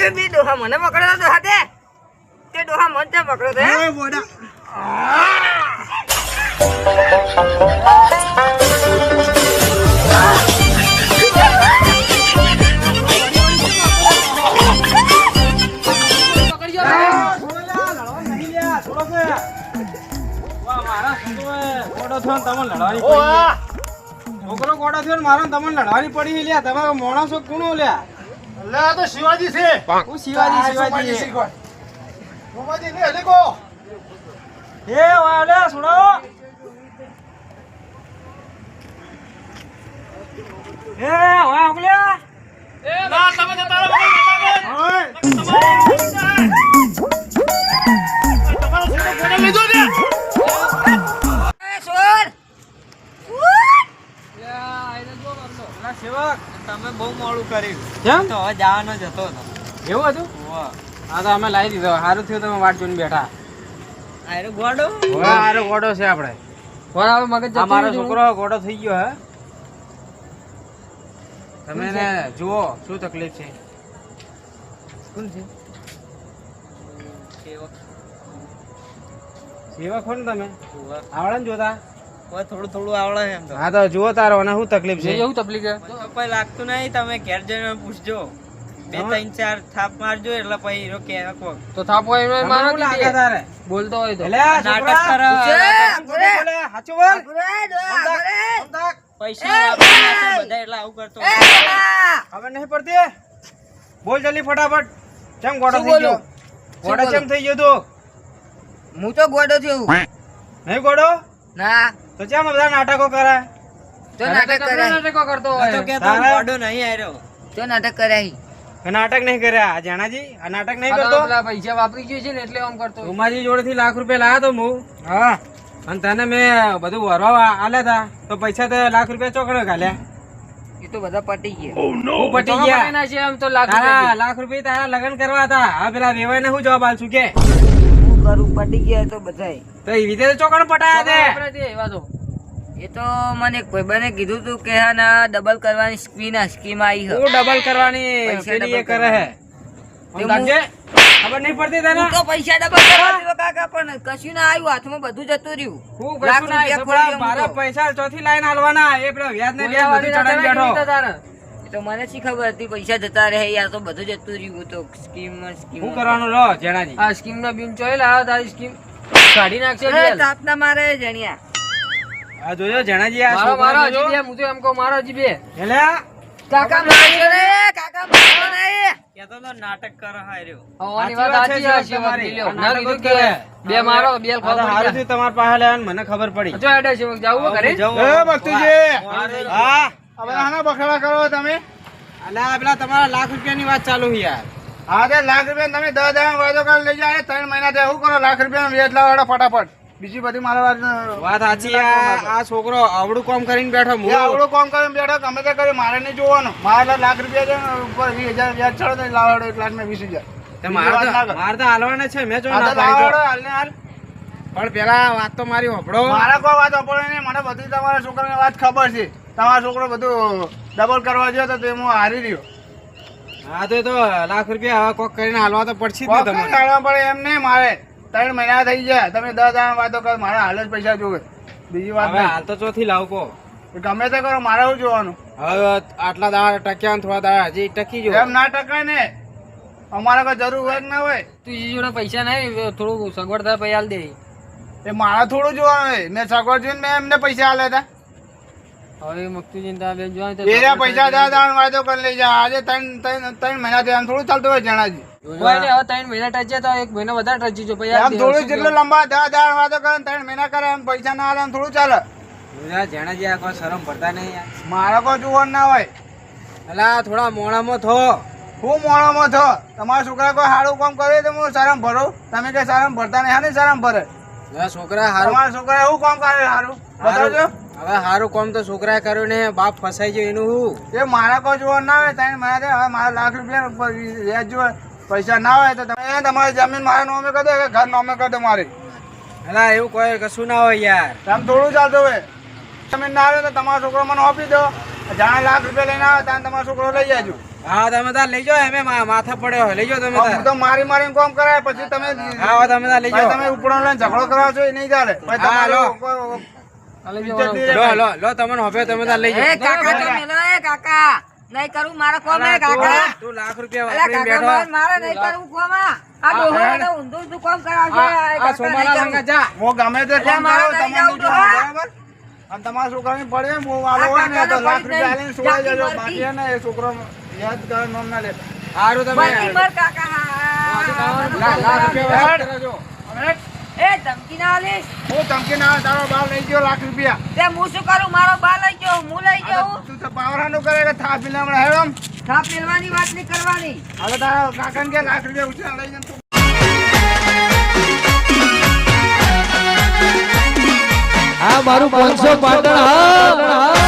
તે બી ડોહા મને પકડ્યો તો હાથે. તે ડોહા મને તે પકડ્યો તો હે? ઓય બોડા. છોકરો કોડો થયો મારો તમને લડવાની પડી લ્યા. તમે માણસો કોણ લ્યા. એટલે આ તો શિવાજી છે. હું શિવાજી શિવાજી. શિવાજી શિવાજી ને હલે કો. એ વાલે સુણો. એ ઓય. ઓગલ્યા ઓય એ સોર અલા સેવક. તમે બહુ મોડું કર્યું. કેમ? તો જવાનો જ હતો એવું હતું? હા તો અમે લાવી દીધો સારું થયું તમે વાટ જોઈને બેઠા. આયરો ગોડો? હવે. આરો ગોડો છે આપણે હવે મગજ આ મારો છોકરો ગોડો થઈ ગયો હે. તમે જુઓ શું તકલીફ છે. કોણ છે? સેવક. હો ને તમે. આવડે ને જોતા. થોડું થોડું આવડે એમ તો. હા તો જુઓ તારો અને શું તકલીફ છે? એવું તકલીફ છે? તો કોઈ લાગતું નહીં તમે ઘેર જઈને પૂછજો. બે ત્રણ ચાર થાપ મારજો એટલે પછી હીરો કે તો થાપો એનો તમને મારો શું લાગે તારે? બોલતો હોય તો. એટલે નાટક કર. બોલે, બોલે. પૈસા બધા એટલે આવું કરતો હવે નહીં પડતી? બોલ જલ્દી ફટાફટ. કેમ ગોડો થઈ ગયો? ગોડો કેમ થઈ ગયો તું? હું તો ગોડો છું. નહીં ગોડો? ના. તો ચમ બધા નાટકો કરે? તો નાટક કરે નાટકો કરતો તો કે તો નહીં આયરો. તો નાટક કરાય. નાટક નહીં કર્યા. જાણાજી આ નાટક નહીં કરતો? પૈસા વાપરી ગયો છે ને એટલે આમ કરતો હોય. ઉમાજી જોડેથી લાખ રૂપિયા લાયા તો હું હા. અને તને મેં બધું વરવા આલ્યા હતા તો પૈસા તો લાખ રૂપિયા ચોકડે ઘાલ્યા એ તો બધા પટી ગયા. પટી ગયા. લાખ રૂપિયા. તારા લગ્ન કરવા હતા. આ પેલા વેવાય ને હું જવાબ આલશું કે? કરું પટી ગયા તો બધાય. તો એવી રીતે ચોકડ પટાયા તે એવા તો એ તો મને એક ભાઈબંધે કીધું તું કે હા ના ડબલ કરવાની સ્કીમ આ સ્કીમ આવી છે ડબલ કરવાની? પેલી એ કરે હે? સમજે ખબર નહીં પડતી તને? તો પૈસા ડબલ કરવા દીધો કાકા પણ કશું ના આવ્યું હાથમાં બધું જતું રહ્યું. હું લાખ કશું ના તો મારા પૈસા ચોથી લાઈન હાલવાના. એ પેલા વ્યાજ ને વ્યાજ બધું ચડાઈને બેઠો. તો મને શી ખબર હતી? પૈસા જતા રહે યાર તો બધું જતું રહ્યું. હું તો સ્કીમ સ્કીમ શું કરવાનું લો જેણાજી. આ સ્કીમ નો બિન ચોય લાવો તારી સ્કીમ. કાઢી નાખશે તાપના મારે જણિયા. આ જોજો જણાજી આ મારો મારો હજી બે હું તો એમ કહું મારો હજી બે. એટલે કાકા મારો ને કાકા મારજો ને કેતો તો નાટક કરે હાર્યો આવવાની વાત વાત સાચી છે તમારી. શિવક લ્યો. આ ના કીધું કે બે મારો બે આ તો થયું તમારા પાસે લેવાનું મને ખબર પડી. જો એડે શિવક જાવું ઘરે? જવું. એ ભક્તિજી. હા. હવે આના બખડા કરો તમે. અલા પેલા તમારા લાખ રૂપિયાની વાત ચાલુ યાર. હા તે લાખ રૂપિયા તમે દસ હજાર વાયદો કરી લઈ જાય ત્રણ મહિના શું કરો? લાખ રૂપિયા વેચ લાવો ફટાફટ. બીજી બધી મારા વાત વાત સાચી આ છોકરો આવડું કામ કરીને બેઠો હું આવડું કામ કરીને બેઠો. ગમે તે કર્યું. મારે નહીં જોવાનું. મારે લાખ રૂપિયા છે ઉપર વીસ હજાર વ્યાજ ચડો તો લાવાડો એક લાખ ને વીસ હજાર. મારે તો કર. હાલવાના છે. મેં જો પણ પેલા વાત તો મારી હોભળો. મારા કોઈ વાત અપડે નહીં. મને બધી તમારા છોકરાની વાત ખબર છે. તમારો છોકરો બધું ડબલ કરવા ગયો તો હું હારી રહ્યો. હા તો એ તો લાખ રૂપિયા હવે કોક કરીને હાલવા તો પડશે જ ને તમારે કાઢવા પડે એમ નહીં મારે. ત્રણ મહિના થઈ ગયા. તમે દસ હજાર વાતો કરો મારે હાલ જ પૈસા જોવે. બીજી વાત હવે હાલ તો ચોથી લાવ કો. ગમે તે કરો મારે શું જોવાનું? હવે આટલા દાડા ટક્યા ને થોડા દાડા હજી ટકી જો. એમ ના ટકાય ને. અમારે કોઈ જરૂર હોય ના હોય? તું ઈ જોડે પૈસા નહીં થોડું સગવડ થાય પછી હાલ દે. એ મારા થોડું જોવાનું હોય. મેં સગવડ જોઈને મેં એમને પૈસા હાલે હતા. હવે મકતુજી ચિંતા બેન જોવા તો એરા પૈસા દસ હજાર વાયદો કરી લઈ આજે ત્રણ ત્રણ ત્રણ મહિના થયા એમ થોડું ચાલતું હોય જણાજી. કોઈ હવે ત્રણ મહિના ટચે તો એક મહિનો વધારે ટચી જો પછી આમ થોડું જેટલો લાંબા દસ હજાર વાયદો કરે ત્રણ મહિના કરે એમ પૈસા ના આલે થોડું ચાલે. જણાજી આ કોઈ શરમ ભરતા નહીં મારા કોઈ જોવાનું ના હોય. અલા થોડા મોડામાં થો. હું મોડામાં થો? તમારા છોકરા કોઈ સારું કામ કરે તો હું સારામાં ભરો? તમે કઈ શરમ ભરતા નહીં? હા ને શરમ ભરે? છોકરા સારું છોકરા એવું કામ કરે સારું? બતાવજો. હારું- હવે સારું કોમ તો છોકરાએ કર્યું ને બાપ ફસાઈ ગયો એનું હું. એ મારા કોઈ જોવા ના ત્રણ મહિના હવે મારા લાખ રૂપિયા વ્યાજ જોવે પૈસા ના હોય તો તમે તમારી જમીન મારા નામે કરી દો કે ઘર નામે કરી દો મારી. અલા એવું કોઈ કશું ના હોય યાર. તમે થોડું ચાલતો હોય. જમીન ના આવે તો તમારો છોકરો મને આપી દો. જાણે લાખ રૂપિયા લઈને આવે ત્યાં તમારો છોકરો લઈ જાજો. હા તમે તાર લઈ જાઓ એમ માથા પડ્યો લઈ જાઓ તમે તો મારી મારીને કોમ કરાય પછી તમે હા તમે તાર લઈ જાઓ. તમે ઉપડો લઈને ઝઘડો કરાવો છો એ નહીં ચાલે. લો. લો લો તમને હવે તમે તાર લઈ એ જાઓ કાકા તમે લો એ કાકા. નહીં કરું મારા કોમ કાકા. તું લાખ રૂપિયા વાપરી બેઠો. મારે- નહીં કરું કોમ. આ આ ડોહાને ઊંધું કોમ કરાવશે. આ- સોમાલા લંગા જા. મો ગમે તે કામ મારે તમને તો. બરાબર? અને તમારા છોકરાને પડે મો હોય ને તો લાખ પડી રૂપિયા લઈને સુવાઈ જજો. બાકી ને એ છોકરો યાદ કર નામ ના લે. હારું તમે. મર કાકા હા. લાખ રૂપિયા હેડ. ના હું ધમકી ના તારો બાપ લઈ ગયો લાખ રૂપિયા. તે હું શું કરું? મારો બાલ લઈ ગયો હું લઈ ગયો. તું તો પાવરાનું કરે કે થા પીલા હેડમ થા પીલવાની વાત નહીં કરવાની. હવે તારા કાકાને કે લાખ રૂપિયા ઉછીના લઈ જન તું. મારું પાંચસો પાટણ હા.